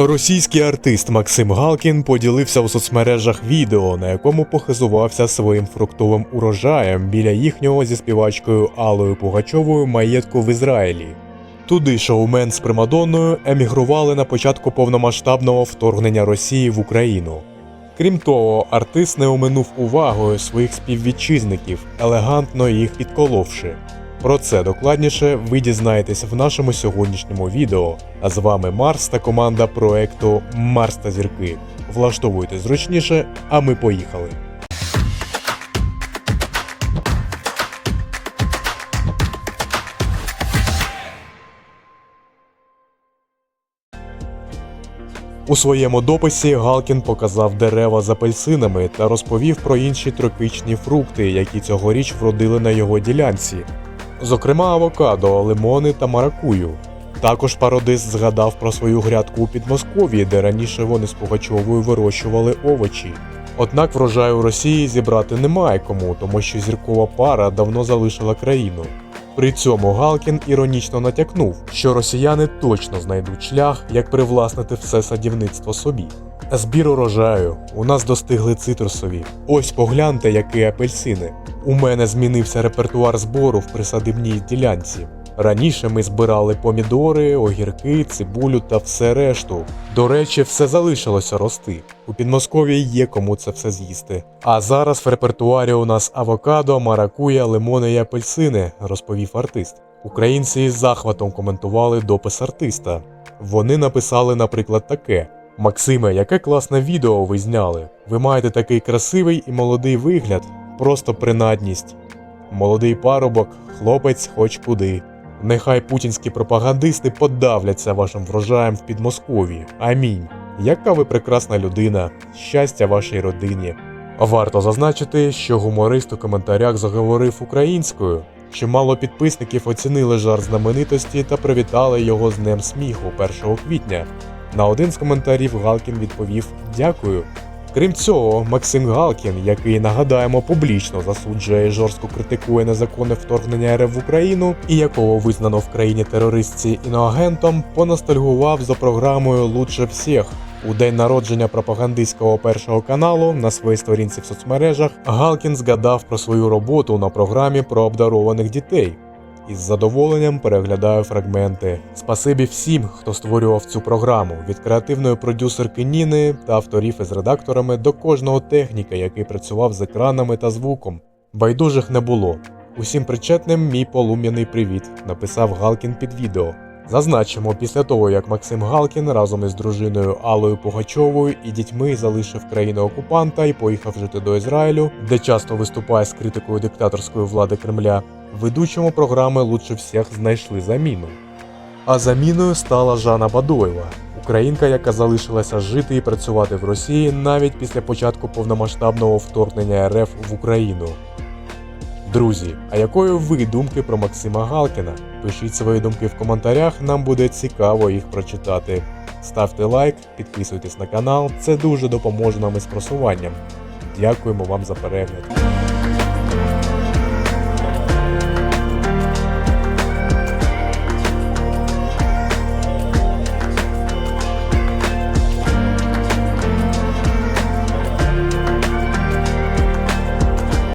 Російський артист Максим Галкін поділився у соцмережах відео, на якому похизувався своїм фруктовим урожаєм біля їхнього зі співачкою Аллою Пугачовою маєтку в Ізраїлі. Туди шоумен з Примадонною емігрували на початку повномасштабного вторгнення Росії в Україну. Крім того, артист не оминув увагою своїх співвітчизників, елегантно їх підколовши. Про це докладніше ви дізнаєтесь в нашому сьогоднішньому відео. А з вами Марс та команда проекту Марс та зірки. Влаштовуйте зручніше, а ми поїхали. У своєму дописі Галкін показав дерева з апельсинами та розповів про інші тропічні фрукти, які цьогоріч вродили на його ділянці, зокрема авокадо, лимони та маракую. Також пародист згадав про свою грядку у Підмосков'ї, де раніше вони з Пугачовою вирощували овочі. Однак врожаю Росії зібрати немає кому, тому що зіркова пара давно залишила країну. При цьому Галкін іронічно натякнув, що росіяни точно знайдуть шлях, як привласнити все садівництво собі. Збір урожаю. У нас достигли цитрусові. Ось погляньте, які апельсини. У мене змінився репертуар збору в присадибній ділянці. Раніше ми збирали помідори, огірки, цибулю та все решту. До речі, все залишилося рости. У Підмосков'ї є кому це все з'їсти. А зараз в репертуарі у нас авокадо, маракуя, лимони і апельсини, розповів артист. Українці із захватом коментували допис артиста. Вони написали, наприклад, таке: Максиме, яке класне відео ви зняли. Ви маєте такий красивий і молодий вигляд, просто принадність. Молодий парубок, хлопець хоч куди. Нехай путінські пропагандисти подавляться вашим врожаєм в Підмосков'ї. Амінь. Яка ви прекрасна людина, щастя вашій родині. Варто зазначити, що гуморист у коментарях заговорив українською. Чимало підписників оцінили жар знаменитості та привітали його з Днем сміху 1 квітня. На один з коментарів Галкін відповів Дякую. Крім цього, Максим Галкін, який нагадаємо публічно засуджує жорстко критикує незаконне вторгнення РФ в Україну і якого визнано в країні терористці іноагентом, понастальгував за програмою Лучше всіх. У день народження пропагандистського першого каналу на своїй сторінці в соцмережах Галкін згадав про свою роботу на програмі про обдарованих дітей. Із задоволенням переглядаю фрагменти. Спасибі всім, хто створював цю програму, від креативної продюсерки Ніни та авторів із редакторами до кожного техніка, який працював з екранами та звуком. Байдужих не було. Усім причетним мій полум'яний привіт, написав Галкін під відео. Зазначимо, після того, як Максим Галкін разом із дружиною Аллою Пугачовою і дітьми залишив країну окупанта і поїхав жити до Ізраїлю, де часто виступає з критикою диктаторської влади Кремля, ведучому програми лучше всіх знайшли заміну. А заміною стала Жанна Бадоєва, українка, яка залишилася жити і працювати в Росії навіть після початку повномасштабного вторгнення РФ в Україну. Друзі, а якої ви думки про Максима Галкіна? Пишіть свої думки в коментарях, нам буде цікаво їх прочитати. Ставте лайк, підписуйтесь на канал, це дуже допоможе нам із просуванням. Дякуємо вам за перегляд.